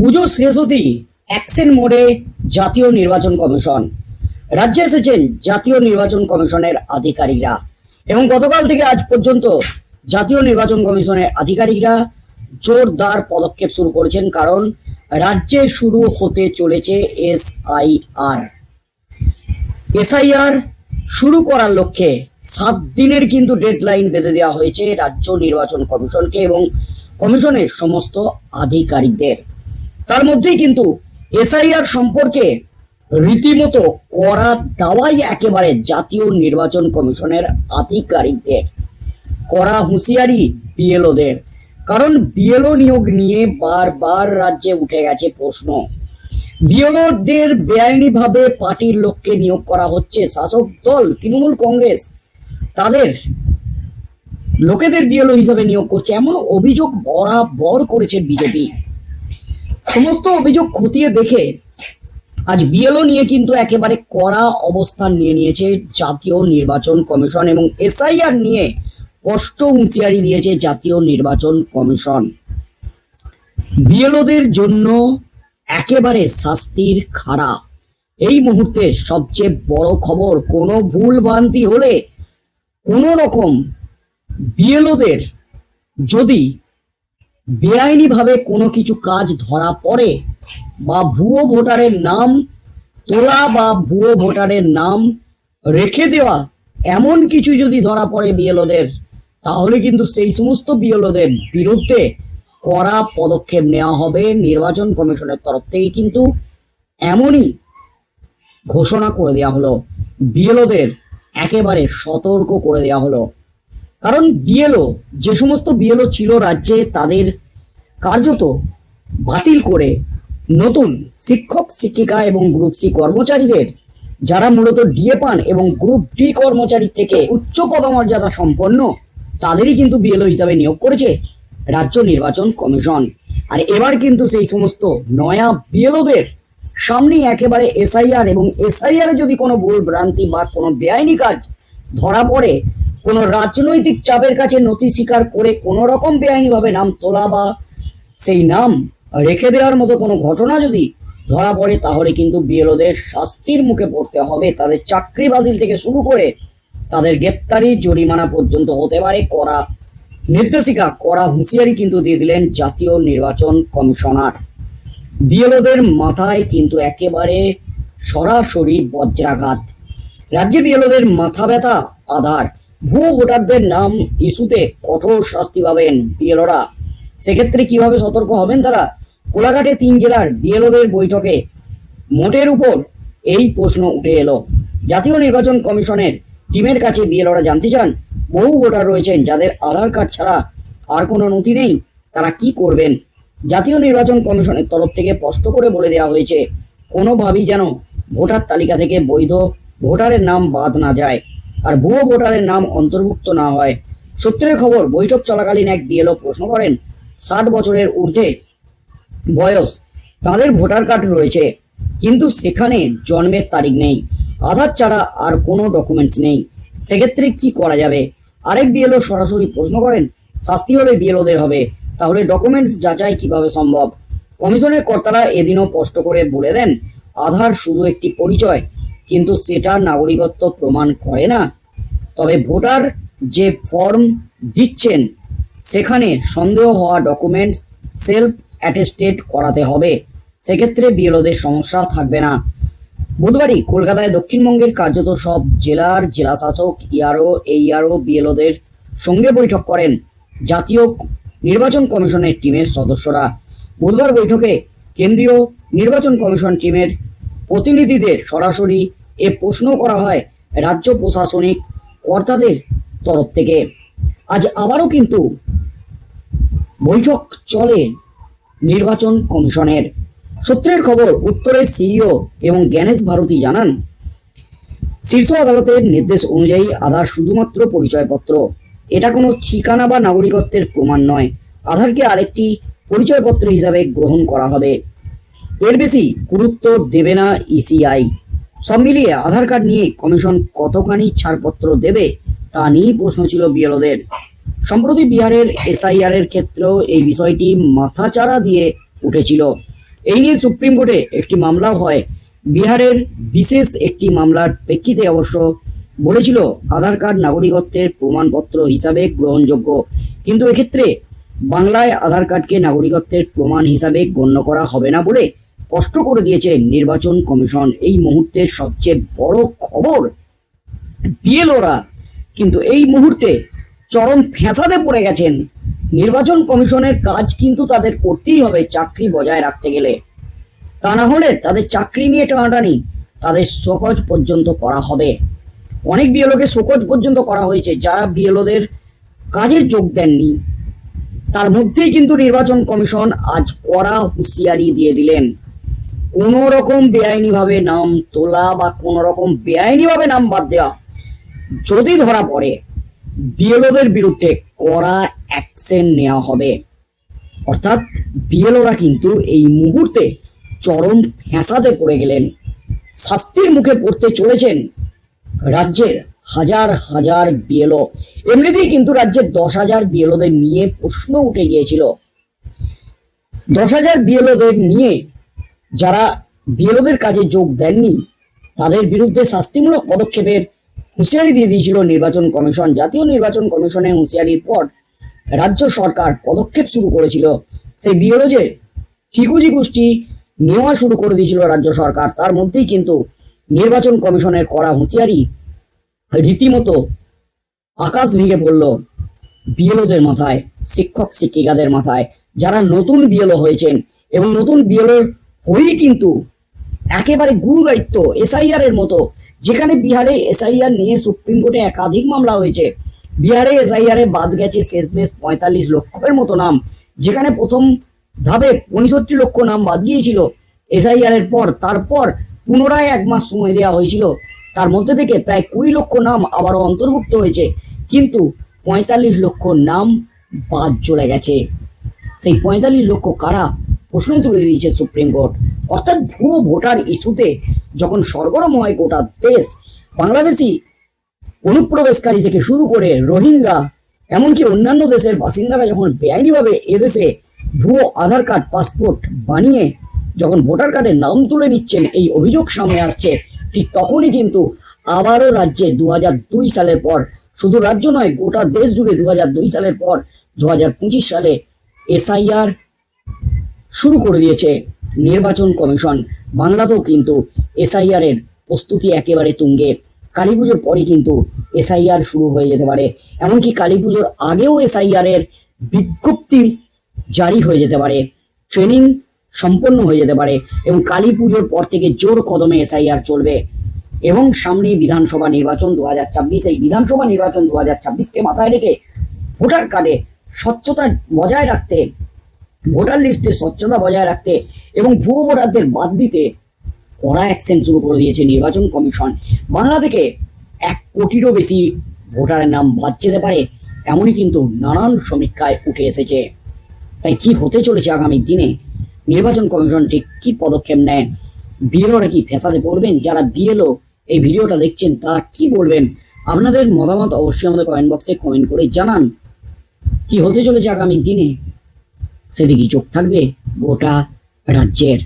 পুজো শেষ হতেই অ্যাকশন মোডে জাতীয় নির্বাচন কমিশন। রাজ্যে এসেছেন জাতীয় নির্বাচন কমিশনের আধিকারিকরা এবং গতকাল থেকে আজ পর্যন্ত জাতীয় নির্বাচন কমিশনের আধিকারিকরা জোরদার পদক্ষেপ শুরু করেছেন কারণ রাজ্যে শুরু হতে চলেছে এসআইআর। এসআইআর শুরু করার লক্ষ্যে সাত দিনের কিন্তু ডেডলাইন বেঁধে দেওয়া হয়েছে রাজ্য নির্বাচন কমিশনকে এবং কমিশনের সমস্ত আধিকারিকদের। তার মধ্যেই কিন্তু এসআইআর সম্পর্কে রীতিমতো করা দাওয়াই একেবারে জাতীয় নির্বাচন কমিশনের আধিকারিকদের, করা হুঁশিয়ারি বিএলওদের। কারণ বিএলও নিয়োগ নিয়ে বারবার রাজ্যে উঠে গেছে প্রশ্ন। বিএলওদের বেআইনিভাবে পার্টির লোককে নিয়োগ করা হচ্ছে শাসক দল, তৃণমূল কংগ্রেস। তাদের লোকেদের বিএলও হিসাবে নিয়োগ করছে এমন অভিযোগ বরাবর করেছে বিজেপি। সমস্ত অভিযোগ খতিয়ে দেখে আজ বিএলও নিয়ে কিন্তু একেবারে কড়া অবস্থান নিয়ে নিয়েছে জাতীয় নির্বাচন কমিশন এবং এসআইআর নিয়ে স্পষ্ট হুঁশিয়ারি দিয়েছে জাতীয় নির্বাচন কমিশন। বিএলওদের জন্য একেবারে শাস্তির খাড়া। এই মুহূর্তে সবচেয়ে বড় খবর, কোনো ভুল ভ্রান্তি হলে কোনো রকম বিএলওদের যদি বেআইনিভাবে কোনো কিছু কাজ ধরা পড়ে বা ভুয়ো ভোটারের নাম তোলা বা ভুয়ো ভোটারের নাম রেখে দেওয়া, এমন কিছু যদি ধরা পড়ে বিএলওদের, তাহলে কিন্তু সেই সমস্ত বিএলওদের বিরুদ্ধে কড়া পদক্ষেপ নেওয়া হবে নির্বাচন কমিশনের তরফ থেকে কিন্তু এমনই ঘোষণা করে দেওয়া হলো। বিএলওদের একেবারে সতর্ক করে দেওয়া হলো। কারণ বিএলও, যে সমস্ত বিএলও ছিল রাজ্যে, তাদের কার্যত বাতিল করে নতুন শিক্ষক, শিক্ষিকা এবং গ্রুপ সি কর্মচারীদের, যারা মূলত ডিএ পান এবং গ্রুপ ডি কর্মচারী থেকে উচ্চ পদমর্যাদা সম্পন্ন, তাদেরই কিন্তু বিএলও হিসাবে নিয়োগ করেছে রাজ্য নির্বাচন কমিশন। আর এবার কিন্তু সেই সমস্ত নয়া বিএলওদের সামনেই একেবারে এসআইআর এবং এসআইআর যদি কোনো ভুল ভ্রান্তি বা কোনো বেআইনি কাজ ধরা পড়ে কোনো রাজনৈতিক চাপের কাছে নথি স্বীকার করে কোনো রকম বেআইনিভাবে নাম তোলা বা সেই নাম রেখে দেওয়ার মতো কোনো ঘটনা যদি ধরা পড়ে, তাহলে কিন্তু বিএলওদের শাস্তির মুখে পড়তে হবে। তাদের চাকরি বাতিল থেকে শুরু করে তাদের গ্রেপ্তারি জরিমানা পর্যন্ত হতে পারে। করা নির্দেশিকা করা হুঁশিয়ারি কিন্তু দিয়ে দিলেন জাতীয় নির্বাচন কমিশনার। বিএলওদের মাথায় কিন্তু একেবারে সরাসরি বজ্রাঘাত। রাজ্যে বিএলওদের মাথা ব্যথা আধার ভুয়ো ভোটারদের নাম ইস্যুতে কঠোর শাস্তি পাবেন বিএলওরা। সেক্ষেত্রে কীভাবে সতর্ক হবেন তারা? কোলাঘাটে তিন জেলার বিএলওদের বৈঠকে। মোটের উপর এই প্রশ্ন উঠে এলো। জাতীয় নির্বাচন কমিশনের টিমের কাছে বিএলওরা জানতে চান, বহু ভোটার রয়েছেন যাদের আধার কার্ড ছাড়া আর কোনো নথি নেই, তারা কি করবেন? জাতীয় নির্বাচন কমিশনের তরফ থেকে স্পষ্ট করে বলে দেওয়া হয়েছে, কোনোভাবেই যেন ভোটার তালিকা থেকে বৈধ ভোটারের নাম বাদ না যায়। আর ভুয়ো ভোটারের নাম অন্তর্ভুক্ত না হয়। সূত্রের খবর, বৈঠক চলাকালীন এক বিএলও প্রশ্ন করেন, ষাট বছরের ঊর্ধ্বে বয়স, তাদের ভোটার কার্ড রয়েছে, কিন্তু সেখানে জন্মের তারিখ নেই। আধার ছাড়া আর কোনো ডকুমেন্টস নেই। সেক্ষেত্রে কি করা যাবে? আরেক বিএলও সরাসরি প্রশ্ন করেন, শাস্তি হলে বিএলওদের হবে, তাহলে ডকুমেন্টস যাচাই কীভাবে সম্ভব? কমিশনের কর্তারা এদিনও স্পষ্ট করে বলে দেন, আধার শুধু একটি পরিচয় কিন্তু সেটা নাগরিকত্ব প্রমাণ করে না। তবে ভোটার যে ফর্ম দিচ্ছেন, সেখানে সন্দেহ হওয়া ডকুমেন্টস সেলফ অ্যাটেস্টেড করাতে হবে। সেক্ষেত্রে বিএলওদের সমস্যা থাকবে না। বুধবারই কলকাতায় দক্ষিণবঙ্গের কার্যত সব জেলার জেলা শাসক ইয়ারও এইআরও বিএলওদের সঙ্গে বৈঠক করেন জাতীয় নির্বাচন কমিশনের টিমের সদস্যরা। বুধবার বৈঠকে কেন্দ্রীয় নির্বাচন কমিশন টিমের প্রতিনিধিদের সরাসরি এ প্রশ্ন করা হয় রাজ্য প্রশাসনিক কর্তাদের তরফ থেকে। আজ আবারও কিন্তু বৈঠক চলে নির্বাচন কমিশনের। সূত্রের খবর, উত্তরের সিইও এবং জ্ঞানেশ ভারতী জানান, শীর্ষ আদালতের নির্দেশ অনুযায়ী আধার শুধুমাত্র পরিচয়পত্র। এটা কোনো ঠিকানা বা নাগরিকত্বের প্রমাণ নয়। আধারকে আরেকটি পরিচয়পত্র হিসাবে গ্রহণ করা হবে। এর বেশি গুরুত্ব দেবে না ইসিআই। সব মিলিয়ে আধার কার্ড নিয়ে কমিশন কতখানি ছাড়পত্র দেবে তা নিয়েই প্রশ্ন ছিল বিএলওদের। সম্প্রতি বিহারের এসআইআর এর ক্ষেত্রেও এই বিষয়টি মাথাচাড়া দিয়ে উঠেছিল। এই নিয়ে সুপ্রিম কোর্টে একটি মামলাও হয়। বিহারের বিশেষ একটি মামলার প্রেক্ষিতে অবশ্য বলেছিল আধার কার্ড নাগরিকত্বের প্রমাণপত্র হিসাবে গ্রহণযোগ্য। কিন্তু এক্ষেত্রে বাংলায় আধার কার্ডকে নাগরিকত্বের প্রমাণ হিসাবে গণ্য করা হবে না বলে স্পষ্ট করে দিয়েছে নির্বাচন কমিশন। এই মুহূর্তের সবচেয়ে বড় খবর বিএলওরা। কিন্তু এই মুহূর্তে চরম ফ্যাসাদে পড়ে গেছেন। নির্বাচন কমিশনের কাজ কিন্তু তাদের করতেই হবে চাকরি বজায় রাখতে গেলে। তা না হলে তাদের চাকরি নিয়ে টানাটানি তাদের শোকজ পর্যন্ত করা হবে। অনেক বিএলওকে শোকজ পর্যন্ত করা হয়েছে, যারা বিএলওদের কাজে যোগ দেননি। তার মধ্যেই কিন্তু নির্বাচন কমিশন আজ কড়া হুঁশিয়ারি দিয়ে দিলেন। কোন রকম বেআইনিভাবে নাম তোলা বা কোন রকম বেআইনিভাবে নাম বাদ দেওয়া যদি ধরা পড়ে, বিএলওদের বিরুদ্ধে কড়া অ্যাকশন নেওয়া হবে। অর্থাৎ বিএলওরা কিন্তু এই মুহূর্তে চরম ফ্যাঁসাতে পড়ে গেলেন। শাস্তির মুখে পড়তে চলেছেন রাজ্যের হাজার হাজার বিএলও। এমনিতেই কিন্তু রাজ্যের দশ হাজার বিএলওদের নিয়ে প্রশ্ন উঠে গিয়েছিল। দশ হাজার বিএলওদের নিয়ে যারা বিএলওদের কাজে যোগ দেননি, তাদের বিরুদ্ধে শাস্তিমূলক পদক্ষেপের হুঁশিয়ারি দিয়ে দিয়েছিল নির্বাচন কমিশন। জাতীয় নির্বাচন কমিশনের হুঁশিয়ারির পর রাজ্য সরকার পদক্ষেপ শুরু করেছিল। সেই যে ঠিকুজি গোষ্ঠী নেওয়া শুরু করে দিয়েছিল রাজ্য সরকার, তার মধ্যেই কিন্তু নির্বাচন কমিশনের করা হুঁশিয়ারি রীতিমতো আকাশ ভেঙে পড়ল বিএলওদের মাথায় শিক্ষক শিক্ষিকাদের মাথায়। যারা নতুন বিএলও হয়েছেন এবং নতুন বিএলওর হয়েই কিন্তু একেবারে গুরু দায়িত্ব এসআইআর এর মতো, যেখানে বিহারে এসআইআর নিয়ে সুপ্রিম কোর্টে একাধিক মামলা হয়েছে। বিহারে এসআইআর এ বাদ গেছে শেষমেশ পঁয়তাল্লিশ লক্ষের মতো নাম, যেখানে প্রথম ধাপে পঁয়ষট্টি লক্ষ নাম বাদ গিয়েছিল। এসআইআর এর পর, তারপর পুনরায় এক মাস সময় দেওয়া হয়েছিল। তার মধ্যে থেকে প্রায় কুড়ি লক্ষ নাম আবারও অন্তর্ভুক্ত হয়েছে, কিন্তু পঁয়তাল্লিশ লক্ষ নাম বাদ চলে গেছে। সেই পঁয়তাল্লিশ লক্ষ কারা প্রশ্ন তুলে দিয়েছে সুপ্রিম কোর্ট। অর্থাৎ ভুয়ো ভোটার ইস্যুতে যখন সরগরম হয় গোটা দেশ বাংলাদেশি অনুপ্রবেশকারী থেকে শুরু করে রোহিঙ্গা, এমনকি অন্যান্য দেশের বাসিন্দারা যখন বেআইনিভাবে এদেশে ভুয়ো আধার কার্ড, পাসপোর্ট বানিয়ে যখন ভোটার কার্ডের নাম তুলে নিচ্ছেন, এই অভিযোগ সামনে আসছে, ঠিক তখনই কিন্তু আবারও রাজ্যে দু দুই সালের পর, শুধু রাজ্য নয়, গোটা দেশ জুড়ে দু দুই সালের পর দু হাজার পঁচিশ সালে এসআইআর শুরু করে দিয়েছে নির্বাচন কমিশন। বাংলাতেও কিন্তু এসআইআর এর প্রস্তুতি একেবারে তুঙ্গে। কালী পুজোর পরে কিন্তু এসআইআর শুরু হয়ে যেতে পারে। এমনকি কালী পুজোর আগেও এসআইআর এর বিজ্ঞপ্তি জারি হয়ে যেতে পারে। ট্রেনিং সম্পন্ন হয়ে যেতে পারে এবং কালী পুজোর পর থেকে জোর কদমে এসআইআর চলবে। এবং সামনে বিধানসভা নির্বাচন দু হাজার ছাব্বিশ, এই বিধানসভা নির্বাচন দু হাজার ছাব্বিশকে মাথায় রেখে ভোটার কার্ডে স্বচ্ছতা বজায় রাখতে ভোটার লিস্টে স্বচ্ছতা বজায় রাখতে এবং ভুয়ো ভোটারদের বাদ দিতে কড়া অ্যাকশন শুরু করে দিয়েছে নির্বাচন কমিশন। বাংলা থেকে এক কোটিরও বেশি ভোটারের নাম বাদ যেতে পারে, এমনই কিন্তু নানান সমীক্ষায় উঠে এসেছে। তাই কি হতে চলেছে আগামী দিনে? নির্বাচন কমিশন ঠিক কি পদক্ষেপ নেন বিএলওরা কি ফেসাতে পড়বেন? যারা বিএলও এই ভিডিওটা দেখছেন, তারা কি বলবেন? আপনাদের মতামত অবশ্যই আমাদের কমেন্ট বক্সে কমেন্ট করে জানান। কি হতে চলেছে আগামী দিনে? সেদিকে চোখ থাকবে গোটা রাজ্যের।